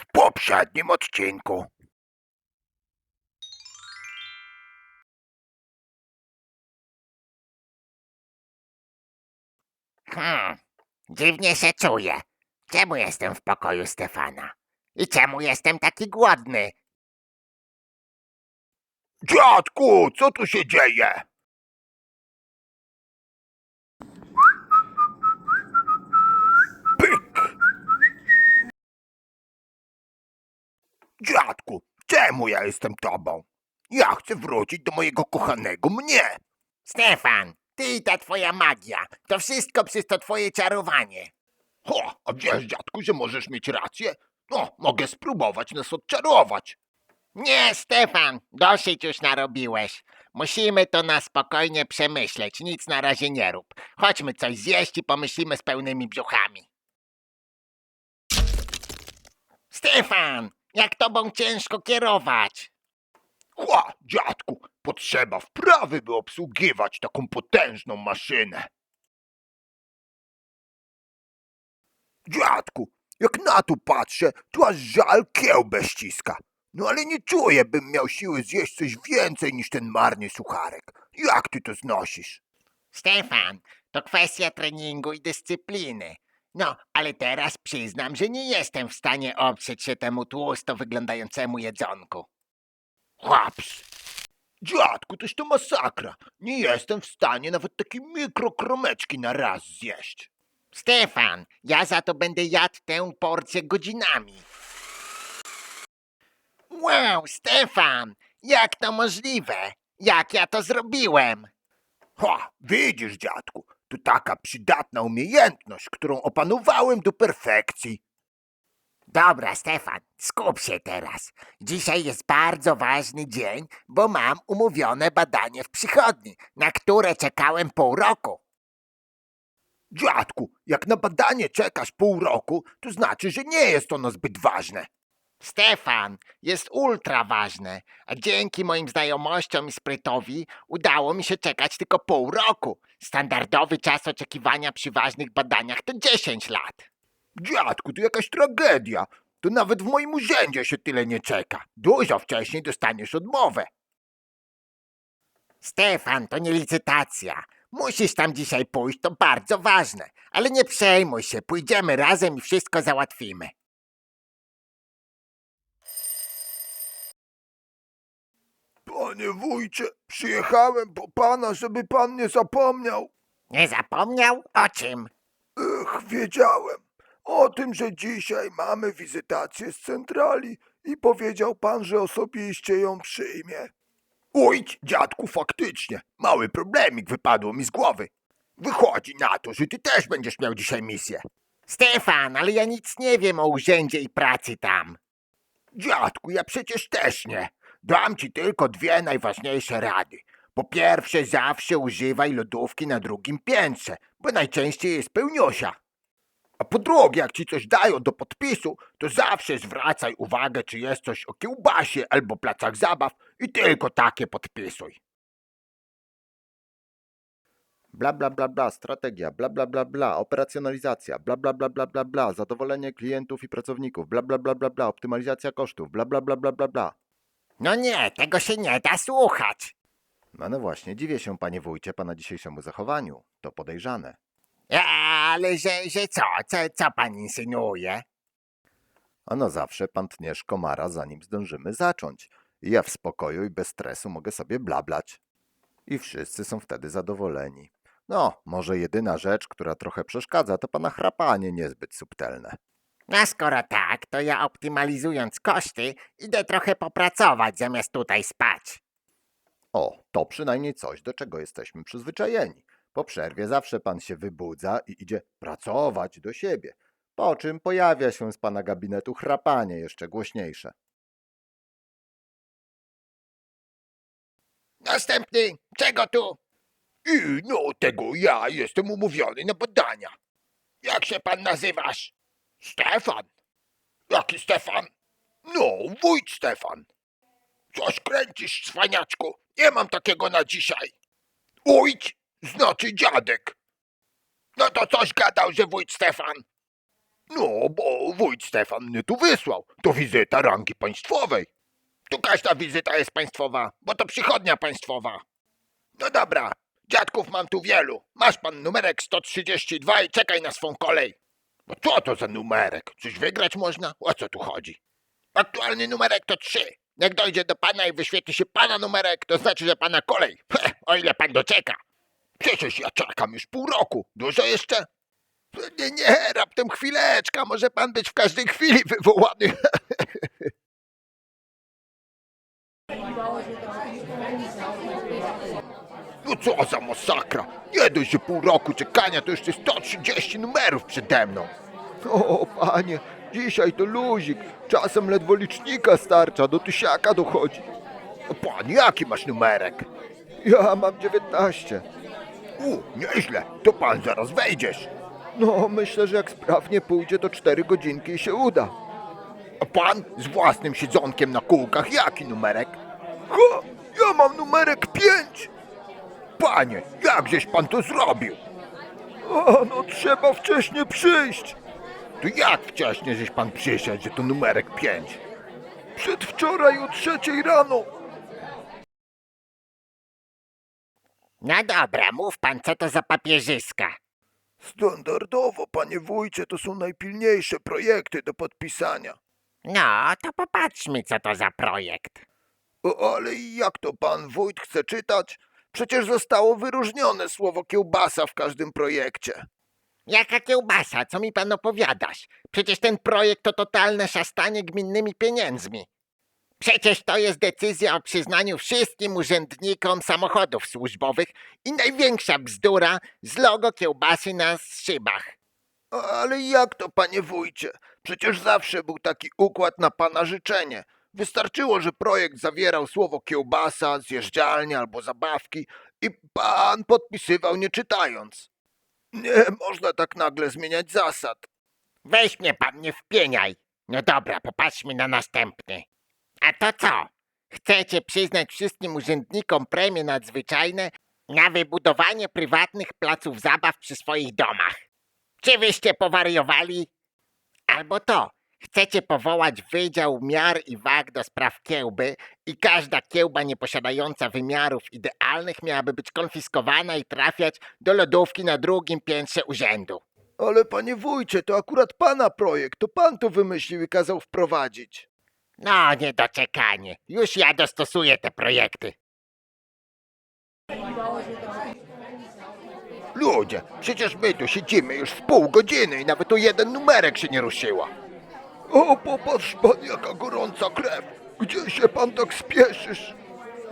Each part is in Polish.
w poprzednim odcinku. Hmm, dziwnie się czuję. Czemu jestem w pokoju Stefana? I czemu jestem taki głodny? Dziadku, co tu się dzieje? Pyk! Dziadku, czemu ja jestem tobą? Ja chcę wrócić do mojego kochanego mnie. Stefan, ty i ta twoja magia. To wszystko przez to twoje czarowanie. Ho, a wiesz, dziadku, że możesz mieć rację? No, mogę spróbować nas odczarować. Nie, Stefan, dosyć już narobiłeś. Musimy to na spokojnie przemyśleć. Nic na razie nie rób. Chodźmy coś zjeść i pomyślimy z pełnymi brzuchami. Stefan, jak tobą ciężko kierować. Chła, dziadku, potrzeba wprawy, by obsługiwać taką potężną maszynę. Dziadku, jak na to patrzę, to aż żal kiełbę ściska. No ale nie czuję, bym miał siły zjeść coś więcej niż ten marny sucharek. Jak ty to znosisz? Stefan, to kwestia treningu i dyscypliny. No, ale teraz przyznam, że nie jestem w stanie oprzeć się temu tłusto wyglądającemu jedzonku. Chłaps! Dziadku, toż to masakra. Nie jestem w stanie nawet takiej mikrokromeczki na raz zjeść. Stefan, ja za to będę jadł tę porcję godzinami. Wow, Stefan, jak to możliwe? Jak ja to zrobiłem? Ha, widzisz, dziadku, to taka przydatna umiejętność, którą opanowałem do perfekcji. Dobra, Stefan, skup się teraz. Dzisiaj jest bardzo ważny dzień, bo mam umówione badanie w przychodni, na które czekałem pół roku. Dziadku, jak na badanie czekasz pół roku, to znaczy, że nie jest ono zbyt ważne. Stefan, jest ultra ważne, a dzięki moim znajomościom i sprytowi udało mi się czekać tylko pół roku. Standardowy czas oczekiwania przy ważnych badaniach to 10 lat. Dziadku, to jakaś tragedia. To nawet w moim urzędzie się tyle nie czeka. Dużo wcześniej dostaniesz odmowę. Stefan, to nie licytacja. Musisz tam dzisiaj pójść, to bardzo ważne. Ale nie przejmuj się, pójdziemy razem i wszystko załatwimy. Panie wójcie, przyjechałem po pana, żeby pan nie zapomniał. Nie zapomniał? O czym? Ech, wiedziałem. O tym, że dzisiaj mamy wizytację z centrali i powiedział pan, że osobiście ją przyjmie. Ojć, dziadku, faktycznie. Mały problemik wypadło mi z głowy. Wychodzi na to, że ty też będziesz miał dzisiaj misję. Stefan, ale ja nic nie wiem o urzędzie i pracy tam. Dziadku, ja przecież też nie. Dam ci tylko dwie najważniejsze rady. Po pierwsze, zawsze używaj lodówki na drugim piętrze, bo najczęściej jest pełniosia. A po drugie, jak ci coś dają do podpisu, to zawsze zwracaj uwagę, czy jest coś o kiełbasie albo placach zabaw i tylko takie podpisuj. Bla bla bla bla, strategia, bla bla bla bla, operacjonalizacja, bla bla bla bla bla bla, zadowolenie klientów i pracowników, bla bla bla bla bla, optymalizacja kosztów, bla bla bla bla bla bla. No nie, tego się nie da słuchać. No no właśnie, dziwię się, panie wójcie, pana dzisiejszemu zachowaniu. To podejrzane. E, Ale że, że co? co? Co pan insynuuje? Ano zawsze pan tniesz komara, zanim zdążymy zacząć. I ja w spokoju i bez stresu mogę sobie blablać. I wszyscy są wtedy zadowoleni. No, może jedyna rzecz, która trochę przeszkadza, to pana chrapanie niezbyt subtelne. No skoro tak, to ja optymalizując koszty idę trochę popracować zamiast tutaj spać. O, to przynajmniej coś, do czego jesteśmy przyzwyczajeni. Po przerwie zawsze pan się wybudza i idzie pracować do siebie, po czym pojawia się z pana gabinetu chrapanie jeszcze głośniejsze. Następny, czego tu? I no tego ja jestem umówiony na badania. Jak się pan nazywasz? Stefan. Jaki Stefan? No, wójt Stefan. Coś kręcisz, cwaniaczku. Nie mam takiego na dzisiaj. Wójt znaczy dziadek. No to coś gadał, że wójt Stefan. No, bo wójt Stefan mnie tu wysłał. To wizyta rangi państwowej. Tu każda wizyta jest państwowa, bo to przychodnia państwowa. No dobra, dziadków mam tu wielu. Masz pan numerek 132 i czekaj na swą kolej. Co to za numerek? Coś wygrać można? O co tu chodzi? Aktualny numerek to 3. Jak dojdzie do pana i wyświetli się pana numerek, to znaczy, że pana kolej. O ile pan doczeka. Przecież ja czekam już pół roku. Dużo jeszcze? Nie, nie, raptem chwileczka. Może pan być w każdej chwili wywołany. No co za masakra! Nie dość, że pół roku czekania, to jeszcze 130 numerów przede mną. O, panie, dzisiaj to luzik. Czasem ledwo licznika starcza, do tysiaka dochodzi. O, panie, jaki masz numerek? Ja mam 19. U, nieźle, to pan zaraz wejdziesz. No, myślę, że jak sprawnie pójdzie, to 4 godzinki i się uda. A pan z własnym siedzonkiem na kółkach, jaki numerek? Ha, ja mam numerek 5. Panie, jakżeś pan to zrobił? O, no trzeba wcześniej przyjść. To jak wcześniej żeś pan przyszedł, że to numerek 5? Przedwczoraj o trzeciej rano. No dobra, mów pan, co to za papierzyska. Standardowo, panie wójcie, to są najpilniejsze projekty do podpisania. No, to popatrzmy, co to za projekt. O, ale jak to pan wójt chce czytać? Przecież zostało wyróżnione słowo kiełbasa w każdym projekcie. Jaka kiełbasa, co mi pan opowiadasz? Przecież ten projekt to totalne szastanie gminnymi pieniędzmi. Przecież to jest decyzja o przyznaniu wszystkim urzędnikom samochodów służbowych i największa bzdura z logo kiełbasy na szybach. Ale jak to, panie wójcie? Przecież zawsze był taki układ na pana życzenie. Wystarczyło, że projekt zawierał słowo kiełbasa, zjeżdżalnia albo zabawki i pan podpisywał nie czytając. Nie można tak nagle zmieniać zasad. Weź mnie pan, nie wpieniaj. No dobra, popatrzmy na następny. A to co? Chcecie przyznać wszystkim urzędnikom premie nadzwyczajne na wybudowanie prywatnych placów zabaw przy swoich domach. Czy wyście powariowali? Albo to, chcecie powołać Wydział Miar i Wag do spraw kiełby i każda kiełba nieposiadająca wymiarów idealnych miałaby być konfiskowana i trafiać do lodówki na drugim piętrze urzędu. Ale panie wójcie, to akurat pana projekt, to pan to wymyślił i kazał wprowadzić. No, niedoczekanie. Już ja dostosuję te projekty. Ludzie, przecież my tu siedzimy już w pół godziny i nawet o jeden numerek się nie ruszyła. O, popatrz pan, jaka gorąca krew. Gdzie się pan tak spieszysz?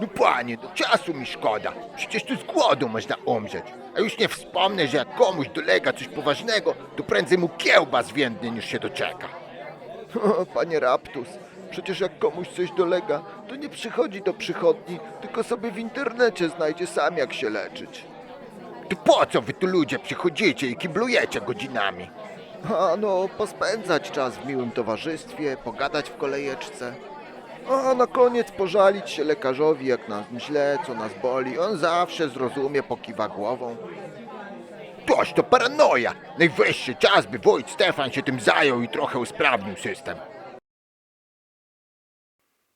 No panie, do czasu mi szkoda. Przecież tu z głodu można umrzeć. A już nie wspomnę, że jak komuś dolega coś poważnego, to prędzej mu kiełba zwiędnie niż się doczeka. Panie Raptus, przecież jak komuś coś dolega, to nie przychodzi do przychodni, tylko sobie w internecie znajdzie sam jak się leczyć. To po co wy tu ludzie przychodzicie i kiblujecie godzinami? A no, pospędzać czas w miłym towarzystwie, pogadać w kolejeczce. A na koniec pożalić się lekarzowi, jak nam źle, co nas boli. On zawsze zrozumie, pokiwa głową. Toż to paranoja! Najwyższy czas, by wójt Stefan się tym zajął i trochę usprawnił system.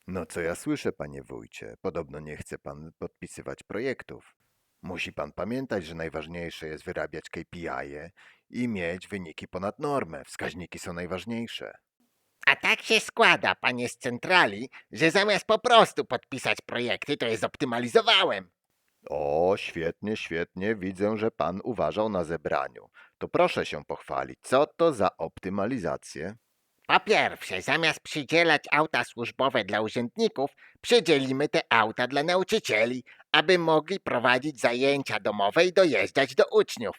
No co ja słyszę, panie wójcie? Podobno nie chce pan podpisywać projektów. Musi pan pamiętać, że najważniejsze jest wyrabiać KPI-e i mieć wyniki ponad normę. Wskaźniki są najważniejsze. A tak się składa, panie z centrali, że zamiast po prostu podpisać projekty, to je zoptymalizowałem. O, świetnie, świetnie. Widzę, że pan uważał na zebraniu. To proszę się pochwalić. Co to za optymalizację? Po pierwsze, zamiast przydzielać auta służbowe dla urzędników, przydzielimy te auta dla nauczycieli, aby mogli prowadzić zajęcia domowe i dojeżdżać do uczniów.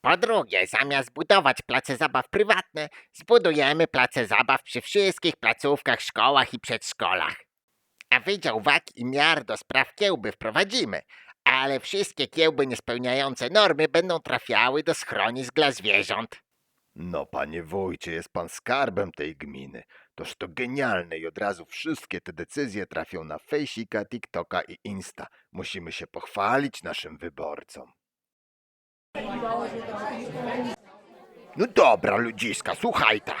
Po drugie, zamiast budować place zabaw prywatne, zbudujemy place zabaw przy wszystkich placówkach, szkołach i przedszkolach. A Wydział Wag i Miar do spraw kiełby wprowadzimy, ale wszystkie kiełby niespełniające normy będą trafiały do schronisk dla zwierząt. No, panie wójcie, jest pan skarbem tej gminy. Toż to genialne i od razu wszystkie te decyzje trafią na Fejsika, TikToka i Insta. Musimy się pochwalić naszym wyborcom. No dobra, ludziska, słuchajta.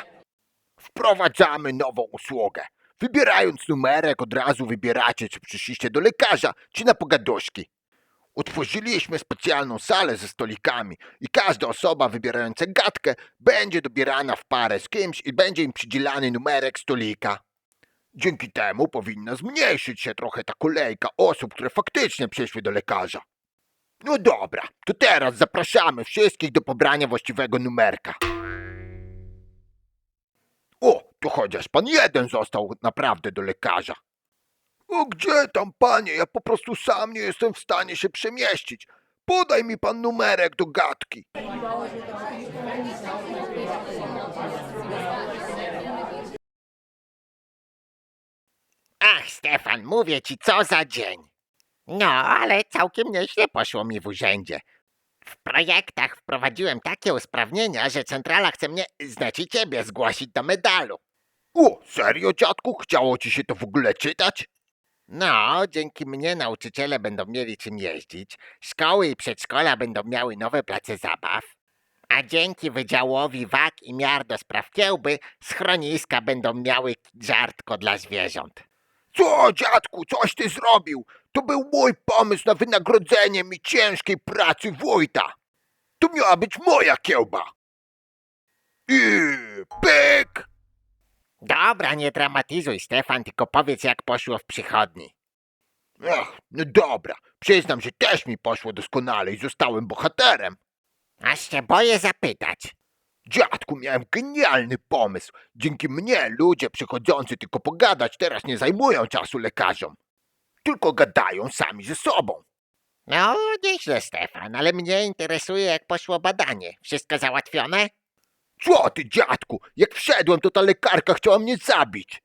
Wprowadzamy nową usługę. Wybierając numerek, od razu wybieracie, czy przyszliście do lekarza, czy na pogaduszki. Utworzyliśmy specjalną salę ze stolikami i każda osoba wybierająca gadkę będzie dobierana w parę z kimś i będzie im przydzielany numerek stolika. Dzięki temu powinna zmniejszyć się trochę ta kolejka osób, które faktycznie przyszły do lekarza. No dobra, to teraz zapraszamy wszystkich do pobrania właściwego numerka. O, to chociaż pan jeden został naprawdę do lekarza. O gdzie tam, panie? Ja po prostu sam nie jestem w stanie się przemieścić. Podaj mi pan numerek do gadki. Ach, Stefan, mówię ci, co za dzień. No, ale całkiem nieźle poszło mi w urzędzie. W projektach wprowadziłem takie usprawnienia, że centrala chce mnie, znaczy ciebie, zgłosić do medalu. O, serio, dziadku? Chciało ci się to w ogóle czytać? No, dzięki mnie nauczyciele będą mieli czym jeździć, szkoły i przedszkola będą miały nowe place zabaw, a dzięki Wydziałowi Wag i Miar do Spraw Kiełby schroniska będą miały żartko dla zwierząt. Co, dziadku, coś ty zrobił? To był mój pomysł na wynagrodzenie mi ciężkiej pracy wójta. To miała być moja kiełba. I pyk! Dobra, nie dramatyzuj, Stefan, tylko powiedz, jak poszło w przychodni. Ach, no dobra, przyznam, że też mi poszło doskonale i zostałem bohaterem. Aż się boję zapytać. Dziadku, miałem genialny pomysł. Dzięki mnie ludzie przychodzący tylko pogadać teraz nie zajmują czasu lekarzom. Tylko gadają sami ze sobą. No, nieźle, Stefan, ale mnie interesuje, jak poszło badanie. Wszystko załatwione? Co ty, dziadku? Jak wszedłem, to ta lekarka chciała mnie zabić.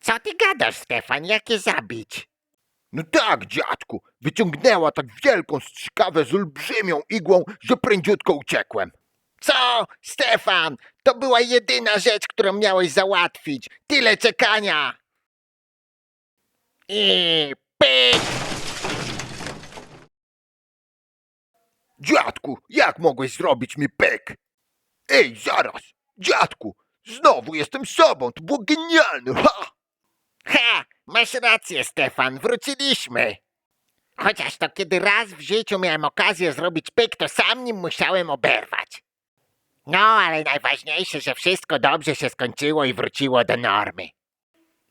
Co ty gadasz, Stefan? Jakie zabić? No tak, dziadku. Wyciągnęła tak wielką strzykawę z olbrzymią igłą, że prędziutko uciekłem. Co? Stefan, to była jedyna rzecz, którą miałeś załatwić. Tyle czekania. I! Dziadku, jak mogłeś zrobić mi pyk? Ej, zaraz! Dziadku, znowu jestem sobą, to było genialne, ha! Ha! Masz rację, Stefan, wróciliśmy. Chociaż to kiedy raz w życiu miałem okazję zrobić pyk, to sam nim musiałem oberwać. No, ale najważniejsze, że wszystko dobrze się skończyło i wróciło do normy.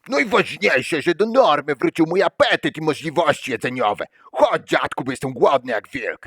Najważniejsze, że do normy wrócił mój apetyt i możliwości jedzeniowe. Chodź, dziadku, bo jestem głodny jak wilk.